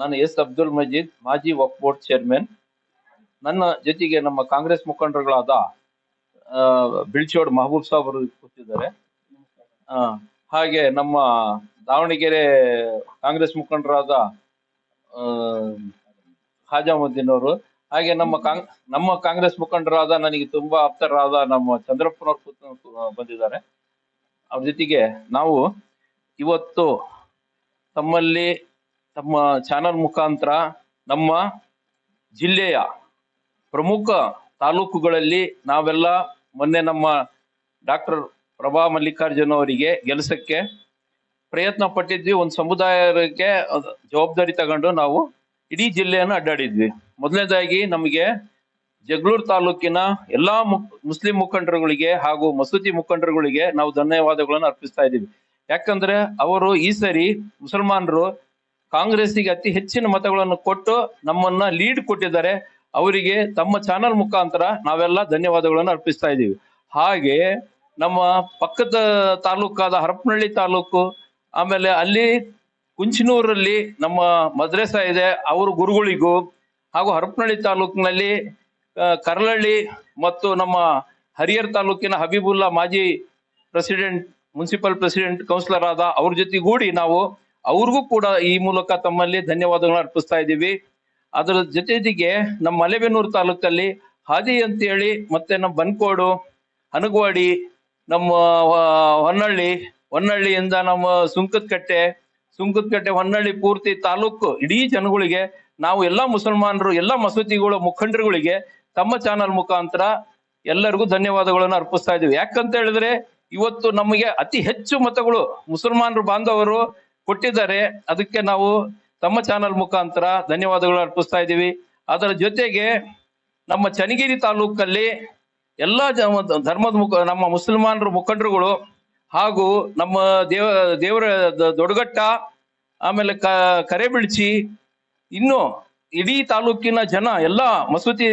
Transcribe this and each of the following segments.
ನಾನು ಎಸ್. ಅಬ್ದುಲ್ ಮಜೀದ್, ಮಾಜಿ ವಕ್ಫ್ board chairman, ನನ್ನ ಜೊತೆಗೆ ನಮ್ಮ ಕಾಂಗ್ರೆಸ್ ಮುಖಂಡರುಗಳಾದ ಬಿಳ್ಚೋಡ್ ಮಹಬೂಬ್ ಸಾಬ್ ಅವರು ಕೂತಿದ್ದಾರೆ. ಹಾಗೆ ನಮ್ಮ ದಾವಣಗೆರೆ ಕಾಂಗ್ರೆಸ್ ಮುಖಂಡರಾದ ಖಾಜಾಮುದ್ದೀನ್ ಅವರು, ಹಾಗೆ ನಮ್ಮ ಕಾಂಗ್, ನಮ್ಮ ಕಾಂಗ್ರೆಸ್ ಮುಖಂಡರಾದ ನನಗೆ ತುಂಬಾ ಆಪ್ತರಾದ ನಮ್ಮ ಚಂದ್ರಪ್ಪನವ್ರು ಬಂದಿದ್ದಾರೆ. ಅವ್ರ ಜೊತೆಗೆ ನಾವು ಇವತ್ತು ತಮ್ಮಲ್ಲಿ ತಮ್ಮ ಚಾನಲ್ ಮುಖಾಂತರ ನಮ್ಮ ಜಿಲ್ಲೆಯ ಪ್ರಮುಖ ತಾಲೂಕುಗಳಲ್ಲಿ ನಾವೆಲ್ಲ ಮೊನ್ನೆ ನಮ್ಮ ಡಾಕ್ಟರ್ ಪ್ರಭಾ ಮಲ್ಲಿಕಾರ್ಜುನ್ ಅವರಿಗೆ ಗೆಲಸಕ್ಕೆ ಪ್ರಯತ್ನ ಪಟ್ಟಿದ್ವಿ. ಒಂದು ಸಮುದಾಯಕ್ಕೆ ಜವಾಬ್ದಾರಿ ತಗೊಂಡು ನಾವು ಇಡೀ ಜಿಲ್ಲೆಯನ್ನು ಅಡ್ಡಾಡಿದ್ವಿ. ಮೊದಲನೇದಾಗಿ ನಮಗೆ ಜಗಳೂರು ತಾಲೂಕಿನ ಎಲ್ಲಾ ಮುಸ್ಲಿಂ ಮುಖಂಡರುಗಳಿಗೆ ಹಾಗೂ ಮಸೂದಿ ಮುಖಂಡರುಗಳಿಗೆ ನಾವು ಧನ್ಯವಾದಗಳನ್ನು ಅರ್ಪಿಸ್ತಾ ಇದ್ದೀವಿ. ಯಾಕಂದ್ರೆ ಅವರು ಈ ಸರಿ ಮುಸಲ್ಮಾನರು ಕಾಂಗ್ರೆಸ್ಸಿಗೆ ಅತಿ ಹೆಚ್ಚಿನ ಮತಗಳನ್ನು ಕೊಟ್ಟು ನಮ್ಮನ್ನ ಲೀಡ್ ಕೊಟ್ಟಿದ್ದಾರೆ ಅವರಿಗೆ ತಮ್ಮ ಚಾನಲ್ ಮುಖಾಂತರ ನಾವೆಲ್ಲ ಧನ್ಯವಾದಗಳನ್ನು ಅರ್ಪಿಸ್ತಾ ಇದ್ದೀವಿ. ಹಾಗೆ ನಮ್ಮ ಪಕ್ಕದ ತಾಲೂಕಾದ ಹರಪನಹಳ್ಳಿ ತಾಲೂಕು ಆಮೇಲೆ ಅಲ್ಲಿ ಕುಂಚನೂರಲ್ಲಿ ನಮ್ಮ ಮದ್ರೆಸಾ ಇದೆ ಅವರು ಗುರುಗಳಿಗೂ ಹಾಗೂ ಹರಪನಹಳ್ಳಿ ತಾಲೂಕಿನಲ್ಲಿ ಆ, ಮತ್ತು ನಮ್ಮ ಹರಿಹರ್ ತಾಲೂಕಿನ ಹಬೀಬುಲ್ಲಾ ಮಾಜಿ ಪ್ರೆಸಿಡೆಂಟ್ ಮುನ್ಸಿಪಲ್ ಪ್ರೆಸಿಡೆಂಟ್ ಕೌನ್ಸಿಲರ್ ಆದ ಅವ್ರ ಜೊತೆಗೂಡಿ ನಾವು ಅವ್ರಿಗೂ ಕೂಡ ಈ ಮೂಲಕ ತಮ್ಮಲ್ಲಿ ಧನ್ಯವಾದಗಳನ್ನ ಅರ್ಪಿಸ್ತಾ ಇದ್ದೀವಿ. ಅದರ ಜೊತೆಗೆ ನಮ್ಮ ಮಲೆಬೆನ್ನೂರು ತಾಲೂಕಲ್ಲಿ ಹಾದಿ ಅಂತೇಳಿ ಮತ್ತೆ ನಮ್ಮ ಬನ್ಕೋಡು, ಹನಗವಾಡಿ, ನಮ್ಮ ಹೊನ್ನಳ್ಳಿ, ಹೊನ್ನಳ್ಳಿಯಿಂದ ನಮ್ಮ ಸುಂಕದಕಟ್ಟೆ ಸುಂಕದಕಟ್ಟೆ ಹೊನ್ನಳ್ಳಿ ಪೂರ್ತಿ ತಾಲೂಕು ಇಡೀ ಜನಗಳಿಗೆ, ನಾವು ಎಲ್ಲ ಮುಸಲ್ಮಾನರು, ಎಲ್ಲ ಮಸೂತಿಗಳ ಮುಖಂಡರುಗಳಿಗೆ ತಮ್ಮ ಚಾನಲ್ ಮುಖಾಂತರ ಎಲ್ಲರಿಗೂ ಧನ್ಯವಾದಗಳನ್ನು ಅರ್ಪಿಸ್ತಾ ಇದ್ದೀವಿ. ಯಾಕಂತ ಹೇಳಿದ್ರೆ, ಇವತ್ತು ನಮಗೆ ಅತಿ ಹೆಚ್ಚು ಮತಗಳು ಮುಸಲ್ಮಾನರು, ಬಾಂಧವರು ಕೊಟ್ಟಿದ್ದಾರೆ. ಅದಕ್ಕೆ ನಾವು ತಮ್ಮ ಚಾನಲ್ ಮುಖಾಂತರ ಧನ್ಯವಾದಗಳು ಅರ್ಪಿಸ್ತಾ ಇದ್ದೀವಿ. ಅದರ ಜೊತೆಗೆ ನಮ್ಮ ಚನ್ನಗಿರಿ ತಾಲೂಕಲ್ಲಿ ಎಲ್ಲ ಧರ್ಮದ ಮುಖ ನಮ್ಮ ಮುಸಲ್ಮಾನರ ಮುಖಂಡರುಗಳು ಹಾಗೂ ನಮ್ಮ ದೇವ ದೇವರ ದ- ದೊಡ್ಡಗಟ್ಟ ಆಮೇಲೆ ಕ ಕರೆಬಿಳ್ಚಿ, ಇನ್ನು ಇಡೀ ತಾಲೂಕಿನ ಜನ ಎಲ್ಲ ಮಸೂತಿ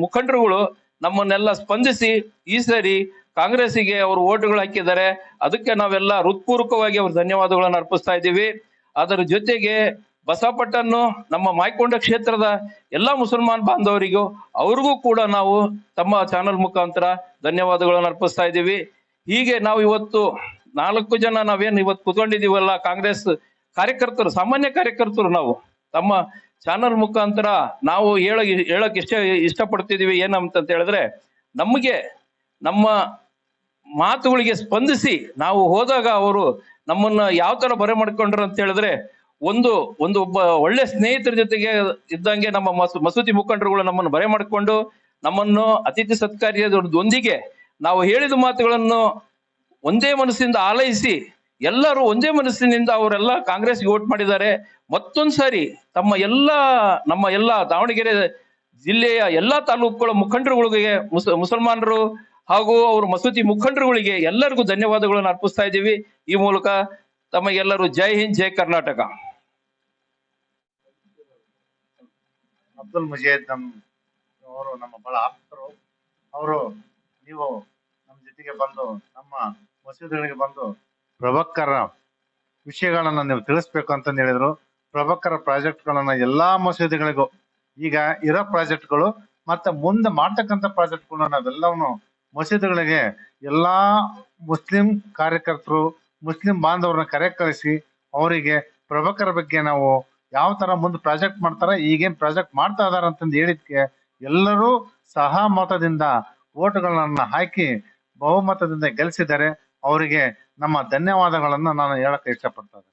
ಮುಖಂಡರುಗಳು ನಮ್ಮನ್ನೆಲ್ಲ ಸ್ಪಂದಿಸಿ, ಈ ಸರಿ ಕಾಂಗ್ರೆಸ್ಸಿಗೆ ಅವರು ಓಟುಗಳು ಹಾಕಿದ್ದಾರೆ. ಅದಕ್ಕೆ ನಾವೆಲ್ಲ ಹೃತ್ಪೂರ್ವಕವಾಗಿ ಅವ್ರ ಧನ್ಯವಾದಗಳನ್ನು ಅರ್ಪಿಸ್ತಾ ಇದ್ದೀವಿ. ಅದರ ಜೊತೆಗೆ ಬಸಪಟ್ಟನ್ನು ನಮ್ಮ ಮಾಯ್ಕೊಂಡ ಕ್ಷೇತ್ರದ ಎಲ್ಲ ಮುಸಲ್ಮಾನ್ ಬಾಂಧವರಿಗೂ ಅವ್ರಿಗೂ ಕೂಡ ನಾವು ತಮ್ಮ ಚಾನಲ್ ಮುಖಾಂತರ ಧನ್ಯವಾದಗಳನ್ನು ಅರ್ಪಿಸ್ತಾ ಇದ್ದೀವಿ. ಹೀಗೆ ನಾವು ಇವತ್ತು ನಾಲ್ಕು ಜನ ನಾವೇನು ಇವತ್ತು ಕುತ್ಕೊಂಡಿದ್ದೀವಲ್ಲ ಕಾಂಗ್ರೆಸ್ ಕಾರ್ಯಕರ್ತರು, ಸಾಮಾನ್ಯ ಕಾರ್ಯಕರ್ತರು ನಾವು. ತಮ್ಮ ಚಾನಲ್ ಮುಖಾಂತರ ನಾವು ಹೇಳ ಹೇಳಕ್ ಇಷ್ಟ, ಇಷ್ಟಪಡ್ತಿದ್ದೀವಿ ಏನಂತ ಹೇಳಿದ್ರೆ ನಮಗೆ ನಮ್ಮ ಮಾತುಗಳಿಗೆ ಸ್ಪಂದಿಸಿ ನಾವು ಹೋದಾಗ ಅವರು ನಮ್ಮನ್ನ ಯಾವ ತರ ಬರೆ ಮಾಡ್ಕೊಂಡ್ರು ಅಂತ ಹೇಳಿದ್ರೆ, ಒಂದು ಒಂದು ಒಬ್ಬ ಒಳ್ಳೆ ಸ್ನೇಹಿತರ ಜೊತೆಗೆ ಇದ್ದಂಗೆ ನಮ್ಮ ಮಸ್- ಮಸೂತಿ ಮುಖಂಡರುಗಳು ನಮ್ಮನ್ನು ಬರೆ ಮಾಡಿಕೊಂಡು ನಮ್ಮನ್ನು ಅತಿಥಿ ಸತ್ಕಾರ್ಯದೊಂದಿಗೆ ನಾವು ಹೇಳಿದ ಮಾತುಗಳನ್ನು ಒಂದೇ ಮನಸ್ಸಿಂದ ಆಲೈಸಿ, ಎಲ್ಲರೂ ಒಂದೇ ಮನಸ್ಸಿನಿಂದ ಅವರೆಲ್ಲ ಕಾಂಗ್ರೆಸ್ಗೆ ವೋಟ್ ಮಾಡಿದ್ದಾರೆ. ಮತ್ತೊಂದ್ಸಾರಿ ತಮ್ಮ ಎಲ್ಲ, ನಮ್ಮ ಎಲ್ಲ ದಾವಣಗೆರೆ ಜಿಲ್ಲೆಯ ಎಲ್ಲಾ ತಾಲೂಕುಗಳ ಮುಖಂಡರುಗಳಿಗೆ ಮುಸ್, ಮುಸಲ್ಮಾನರು ಹಾಗೂ ಅವರು ಮಸೂತಿ ಮುಖಂಡರುಗಳಿಗೆ ಎಲ್ಲರಿಗೂ ಧನ್ಯವಾದಗಳನ್ನು ಅರ್ಪಿಸ್ತಾ ಇದ್ದೀವಿ. ಈ ಮೂಲಕ ತಮಗೆಲ್ಲರೂ ಜೈ ಹಿಂದ್, ಜೈ ಕರ್ನಾಟಕ. ಅಬ್ದುಲ್ ಮುಜೇದ್ ನಮ್ ಅವರು ನಮ್ಮ ಬಹಳ ಆಪ್ತರು. ಅವರು ನೀವು ನಮ್ಮ ಜೊತೆಗೆ ಬಂದು, ನಮ್ಮ ಮಸೀದಿಗಳಿಗೆ ಬಂದು ಪ್ರಭಕ್ಕರ ವಿಷಯಗಳನ್ನ ನೀವು ತಿಳಿಸ್ಬೇಕು ಅಂತ ಹೇಳಿದ್ರು. ಪ್ರಭಕ್ಕರ ಪ್ರಾಜೆಕ್ಟ್ಗಳನ್ನ ಎಲ್ಲಾ ಮಸೀದಿಗಳಿಗೂ ಈಗ ಇರೋ ಪ್ರಾಜೆಕ್ಟ್ಗಳು ಮತ್ತೆ ಮುಂದೆ ಮಾಡ್ತಕ್ಕಂಥ ಪ್ರಾಜೆಕ್ಟ್ಗಳನ್ನ ನಾವೆಲ್ಲವನ್ನು ಮಸೀದಿಗಳಿಗೆ ಎಲ್ಲಾ ಮುಸ್ಲಿಂ ಕಾರ್ಯಕರ್ತರು, ಮುಸ್ಲಿಂ ಬಾಂಧವರನ್ನ ಕರೆ ಕಳಿಸಿ ಅವರಿಗೆ ಪ್ರಭಾಕರ ಬಗ್ಗೆ ನಾವು ಯಾವ ತರ ಮುಂದೆ ಪ್ರಾಜೆಕ್ಟ್ ಮಾಡ್ತಾರೆ ಈಗೇನು ಪ್ರಾಜೆಕ್ಟ್ ಮಾಡ್ತಾ ಇದಾರ ಅಂತಂದು ಹೇಳಿದ್ಕೆ ಎಲ್ಲರೂ ಸಹಮತದಿಂದ ಓಟ್ಗಳನ್ನ ಹಾಕಿ ಬಹುಮತದಿಂದ ಗೆಲ್ಸಿದ್ದಾರೆ ಅವರಿಗೆ ನಮ್ಮ ಧನ್ಯವಾದಗಳನ್ನು ನಾನು ಹೇಳಕ್ಕೆ ಇಷ್ಟಪಡ್ತೇನೆ.